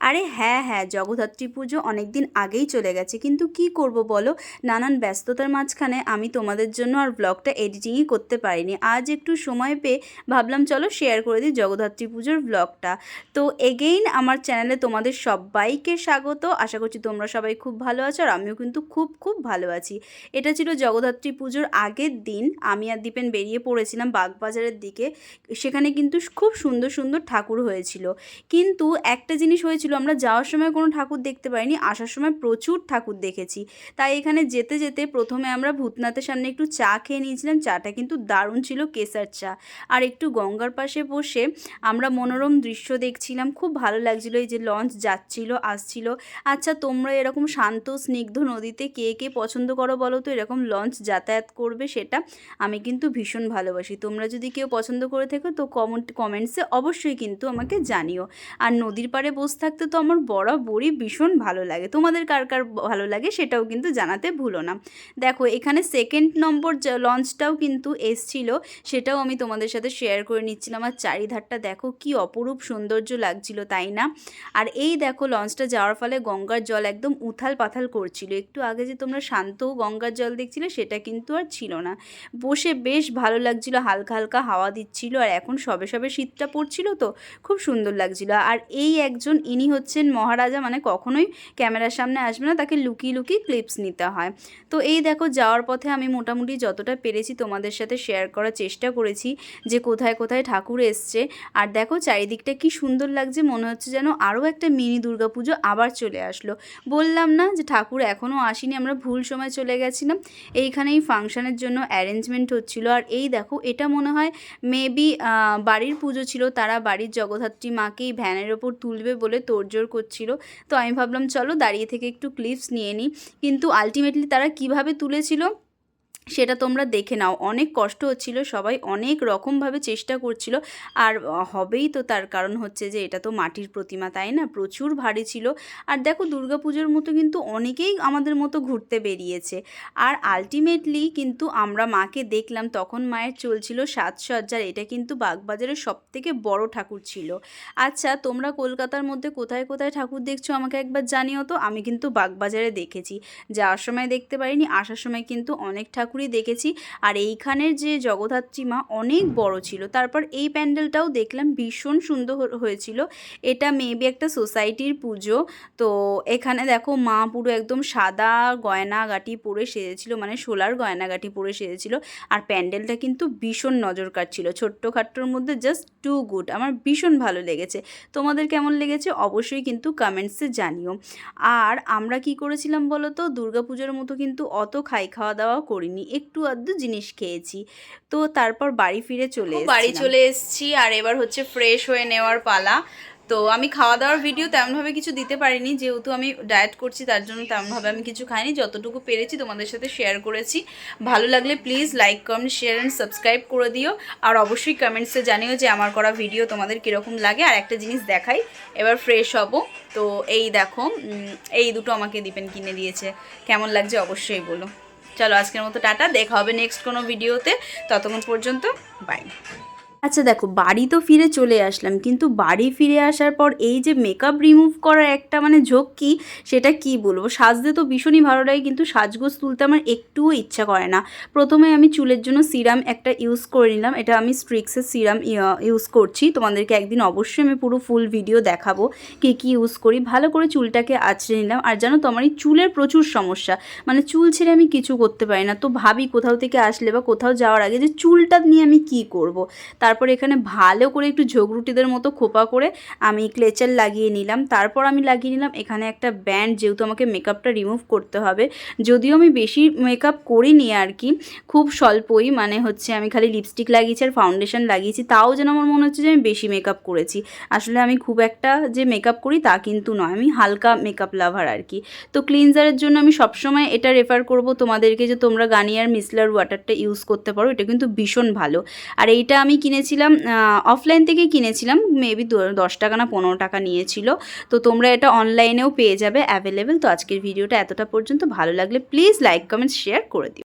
আরে হ্যাঁ হ্যাঁ জগদ্ধাত্রী পুজো অনেক দিন আগেই চলে গেছে, কিন্তু কি করব বলো? নানান ব্যস্ততার মাঝখানে আমি তোমাদের জন্য আর ব্লগটা এডিটিংই করতে পারিনি। আজ একটু সময় পেয়ে ভাবলাম চলো শেয়ার করে দিই জগদ্ধাত্রী পুজোর ব্লগটা তো এগেইন আমার চ্যানেলে তোমাদের সবাইকে স্বাগত। আশা করছি তোমরা সবাই খুব ভালো আছো আর আমিও কিন্তু খুব খুব ভালো আছি। এটা ছিল জগদ্ধাত্রী পুজোর আগের দিন। আমি আর দীপেন বেরিয়ে পড়েছিলাম বাগবাজারের দিকে। সেখানে কিন্তু খুব সুন্দর সুন্দর ঠাকুর হয়েছিল। কিন্তু একটা জিনিস হয়েছিল আমরা যাওয়ার সময় কোনো ঠাকুর দেখতে পাইনি, আসার সময় প্রচুর ঠাকুর দেখেছি। তাই এখানে যেতে যেতে প্রথমে আমরা ভূতনাথের সামনে একটু চা খেয়ে নিয়েছিলাম। চাটা কিন্তু দারুণ ছিল, কেসার চা। আর একটু গঙ্গার পাশে বসে আমরা মনোরম দৃশ্য দেখছিলাম। খুব ভালো লাগছিল, এই যে লঞ্চ যাচ্ছিল, আসছিল। আচ্ছা তোমরা এরকম শান্ত, স্নিগ্ধ নদীতে কে কে পছন্দ করো বলো তো? এরকম লঞ্চ যাতায়াত করবে সেটা আমি কিন্তু ভীষণ ভালোবাসি। তোমরা যদি কেউ পছন্দ করে থাকো তো কমেন্ট কমেন্টসে অবশ্যই কিন্তু আমাকে জানিও। আর নদীর পাড়ে বসে থাকতে তো আমার বরাবরই ভীষণ ভালো লাগে। তোমাদের কার কার ভালো লাগে সেটাও কিন্তু জানাতে ভুলো না। দেখো, এখানে সেকেন্ড নম্বর লঞ্চটাও কিন্তু এসছিল, সেটাও আমি তোমাদের সাথে শেয়ার করে নিচ্ছিলাম। আর চারিধারটা দেখো, কি অপরূপ সৌন্দর্য লাগছিল, তাই না? আর এই দেখো লঞ্চটা যাওয়ার ফলে গঙ্গার জল একদম উথাল পাথাল করছিল। একটু আগে যে তোমরা শান্ত গঙ্গার জল দেখছিলে, সেটা কিন্তু আর ছিল না। বসে বেশ ভালো লাগছিল, হালকা হালকা হাওয়া দিচ্ছিল। আর এখন সবে সবে শীতটা পড়ছিল তো, খুব সুন্দর লাগছিল। আর এই একজন, ইনি হচ্ছেন মহারাজা মানে কখনোই ক্যামেরার সামনে আসবে না, তাকে লুকিয়ে লুকিয়ে ক্লিপস নিতে হয়। তো এই দেখো, যাওয়ার পথে আমি মোটামুটি যতটা পেরেছি তোমাদের সাথে শেয়ার করার চেষ্টা করেছি যে কোথায় কোথায় ঠাকুর এসছে। আর দেখো, চারিদিকটা কি সুন্দর লাগছে, মনে হচ্ছে যেন আরও একটা মিনি দুর্গাপুজো আবার চলে আসলো। বললাম না যে ঠাকুর এখনও আসেনি, আমরা ভুল সময় চলে গেছিলাম। এইখানে এই ফাংশানের জন্য অ্যারেঞ্জমেন্ট হচ্ছিল। আর এই দেখো, এটা মনে হয় মেবি বাড়ির পুজো ছিল, তারা বাড়ির জগদ্ধাত্রী মাকেই ভ্যানের ওপর তুলবে বলে তোড়জোড় করছিল। তো আমি ভাবলাম, চলো দাঁড়িয়ে থেকে একটু ক্লিপস নিয়ে নিই। কিন্তু আলটিমেটলি তারা কীভাবে তুলেছিল? সেটা তোমরা দেখে নাও। অনেক কষ্ট হচ্ছিল, সবাই অনেক রকমভাবে চেষ্টা করছিল। আর হবেই তো তার কারণ হচ্ছে যে, এটা তো মাটির প্রতিমা, তাই না? প্রচুর ভারী ছিল। আর দেখো, দুর্গাপুজোর মতো কিন্তু অনেকেই আমাদের মতো ঘুরতে বেরিয়েছে। আর আলটিমেটলি কিন্তু আমরা মাকে দেখলাম, তখন মায়ের চলছিল সাজসজ্জার। এটা কিন্তু বাগবাজারের সব থেকে বড় ঠাকুর ছিল। আচ্ছা তোমরা কলকাতার মধ্যে কোথায় কোথায় ঠাকুর দেখছ? আমাকে একবার জানিও তো। আমি কিন্তু বাগবাজারে দেখেছি। যাওয়ার সময় দেখতে পারিনি, আসার সময় কিন্তু অনেক ঠাকুর ঠাকুরই দেখেছি। আর এইখানের যে জগদ্ধাত্রী মা অনেক বড় ছিল। তারপর এই প্যান্ডেলটাও দেখলাম ভীষণ সুন্দর হয়েছিল। এটা মেবি একটা সোসাইটির পুজো। তো এখানে দেখো মা পুরো একদম সাদা গয়নাগাটি পরে সেজেছিল মানে সোলার গয়নাগাটি পরে সেজেছিল। আর প্যান্ডেলটা কিন্তু ভীষণ নজর কাটছিল ছোট্ট খাট্টোর মধ্যে জাস্ট টু গুড আমার ভীষণ ভালো লেগেছে। তোমাদের কেমন লেগেছে অবশ্যই কিন্তু কমেন্টসে জানিও। আর আমরা কি করেছিলাম বলো তো দুর্গাপুজোর মতো কিন্তু অত খাই খাওয়া দাওয়া করিনি। একটু আধটু জিনিস খেয়েছি। তো তারপর বাড়ি ফিরে চলে বাড়ি চলে এসেছি আর এবার হচ্ছে ফ্রেশ হয়ে নেওয়ার পালা। তো আমি খাওয়া দাওয়ার ভিডিও তেমনভাবে কিছু দিতে পারিনি। যেহেতু আমি ডায়েট করছি তার জন্য তেমনভাবে আমি কিছু খাইনি। যতটুকু পেরেছি তোমাদের সাথে শেয়ার করেছি। ভালো লাগলে please like comment share and subscribe করে দিও। আর অবশ্যই কমেন্টসে জানিও যে আমার করা ভিডিও তোমাদের কীরকম লাগে। আর একটা জিনিস দেখাই এবার ফ্রেশ হব। তো এই দেখো এই দুটো আমাকে দিপেন কিনে দিয়েছে। কেমন লাগছে অবশ্যই বলো। চলো আজকের মতো টাটা দেখা হবে নেক্সট কোনো ভিডিওতে ততক্ষণ পর্যন্ত বাই আচ্ছা দেখো, বাড়ি তো ফিরে চলে আসলাম, কিন্তু বাড়ি ফিরে আসার পর এই যে মেকআপ রিমুভ করার একটা মানে ঝোঁক কি, সেটা কি বলব? সাজতে তো ভীষণই ভালো লাগে, কিন্তু সাজগোজ তুলতে আমার একটুও ইচ্ছা করে না। প্রথমে আমি চুলের জন্য সিরাম একটা ইউজ করে নিলাম, এটা আমি স্ট্রিক্সের সিরাম ইউজ করছি, তোমাদেরকে একদিন অবশ্যই আমি পুরো ফুল ভিডিও দেখাবো কে কী ইউজ করি। ভালো করে চুলটাকে আছড়ে নিলাম, আর জানো তো আমার এই চুলের প্রচুর সমস্যা মানে চুল ছেড়ে আমি কিছু করতে পারি না, তো ভাবি কোথাও থেকে আসলে বা কোথাও যাওয়ার আগে যে চুলটা নিয়ে আমি কি করব? তারপর এখানে ভালো করে একটু ঝোগরুটিদের মতো খোপা করে আমি ক্লেচার লাগিয়ে নিলাম। তারপর আমি লাগিয়ে নিলাম এখানে একটা ব্যান্ড যেহেতু আমাকে মেকআপটা রিমুভ করতে হবে। যদিও আমি বেশি মেকআপ করিনি আর কি, খুব স্বল্পই মানে হচ্ছে আমি খালি লিপস্টিক লাগিয়েছি আর ফাউন্ডেশন লাগিয়েছি, তাও যেন আমার মনে হচ্ছে যে আমি বেশি মেকআপ করেছি। আসলে আমি খুব একটা যে মেকআপ করি তা কিন্তু নয়, আমি হালকা মেকআপ লাভার আর কি। তো ক্লিনজারের জন্য আমি সবসময় এটা রেফার করব তোমাদেরকে যে তোমরা গানিয়ার মিসলার ওয়াটারটা ইউজ করতে পারো, এটা কিন্তু ভীষণ ভালো। আর এইটা আমি কিনেছিলাম অফলাইন থেকে কিনেছিলাম মেবি দশ টাকা না পনেরো টাকা নিয়েছিল। তো তোমরা এটা অনলাইনেও পেয়ে যাবে অ্যাভেলেবেল তো আজকের ভিডিওটা এতটা পর্যন্ত। ভালো লাগলে প্লিজ লাইক কমেন্ট শেয়ার করে দিও।